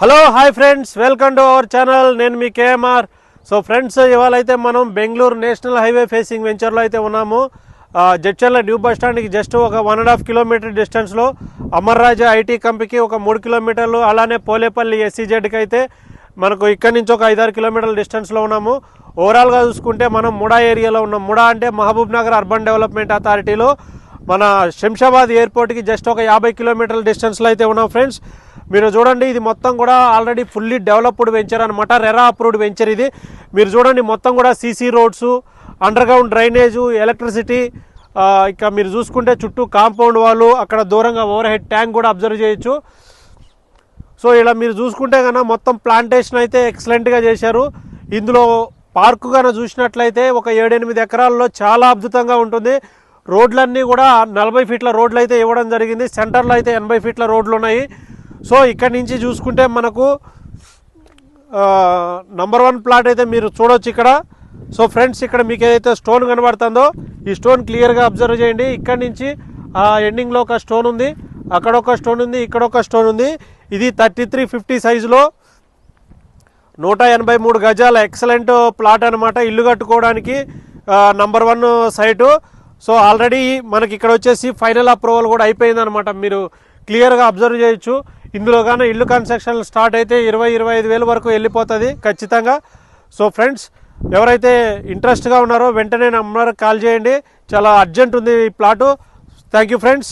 Hello hi friends. Welcome to our channel. నేను మీ KMR. So friends ఇవాళ అయితే మనం బెంగళూరు నేషనల్ హైవే ఫేసింగ్ వెంచర్లో అయితే ఉన్నాము. జడ్చర్ల న్యూ బస్ స్టాండ్కి జస్ట్ ఒక వన్ అండ్ హాఫ్ కిలోమీటర్ డిస్టెన్స్లో అమర్రాజా ఐటీ కంపెనీకి ఒక మూడు కిలోమీటర్లు అలానే పోలేపల్లి ఎస్సీజెడ్కి అయితే మనకు ఇక్కడి నుంచి ఒక ఐదారు కిలోమీటర్ల డిస్టెన్స్లో ఉన్నాము. ఓవరాల్గా చూసుకుంటే మనం ముడా ఏరియాలో ఉన్నాం. ముడా అంటే మహబూబ్ నగర్ అర్బన్ డెవలప్మెంట్ అథారిటీలో మన శంషాబాద్ ఎయిర్పోర్ట్కి జస్ట్ ఒక యాభై కిలోమీటర్ల డిస్టెన్స్లో అయితే ఉన్నాం ఫ్రెండ్స్. మీరు చూడండి ఇది మొత్తం కూడా ఆల్రెడీ ఫుల్లీ డెవలప్డ్ వెంచర్ అనమాట రెరా అప్రూవ్డ్ వెంచర్ ఇది. మీరు చూడండి మొత్తం కూడా CC roads underground drainage electricity ఇక మీరు చూసుకుంటే చుట్టూ కాంపౌండ్ వాళ్ళు అక్కడ దూరంగా ఓవర్ హెడ్ ట్యాంక్ కూడా అబ్జర్వ్ చేయొచ్చు. సో ఇలా మీరు చూసుకుంటే కనుక మొత్తం ప్లాంటేషన్ అయితే ఎక్సలెంట్గా చేశారు. ఇందులో పార్కు కన్నా చూసినట్లయితే ఒక ఏడెనిమిది ఎకరాల్లో చాలా అద్భుతంగా ఉంటుంది. రోడ్లన్నీ కూడా నలభై ఫీట్ల రోడ్లు అయితే ఇవ్వడం జరిగింది. సెంటర్లో అయితే ఎనభై ఫీట్ల రోడ్లు ఉన్నాయి. సో ఇక్కడి నుంచి చూసుకుంటే మనకు నంబర్ వన్ ప్లాట్ అయితే మీరు చూడవచ్చు ఇక్కడ. సో ఫ్రెండ్స్ ఇక్కడ మీకు ఏదైతే స్టోన్ కనబడుతుందో ఈ స్టోన్ క్లియర్గా అబ్జర్వ్ చేయండి. ఇక్కడ నుంచి ఆ ఎండింగ్లో ఒక స్టోన్ ఉంది. అక్కడ ఒక స్టోన్ ఉంది ఇక్కడ ఒక స్టోన్ ఉంది. ఇది థర్టీ త్రీ ఫిఫ్టీ సైజులో నూట ఎనభై మూడు గజాల ఎక్సలెంట్ ప్లాట్ అనమాట ఇల్లు కట్టుకోవడానికి number one site so already మనకి ఇక్కడ వచ్చేసి ఫైనల్ అప్రూవల్ కూడా అయిపోయిందనమాట మీరు క్లియర్గా అబ్జర్వ్ చేయొచ్చు. ఇందులో కానీ ఇల్లు కన్స్ట్రక్షన్ స్టార్ట్ అయితే ఇరవై ఇరవై ఐదు వేల వరకు వెళ్ళిపోతుంది ఖచ్చితంగా. సో ఫ్రెండ్స్ ఎవరైతే ఇంట్రెస్ట్గా ఉన్నారో వెంటనే నంబర్ కాల్ చేయండి. చాలా అర్జెంట్ ఉంది ఈ ప్లాటు. Thank you friends.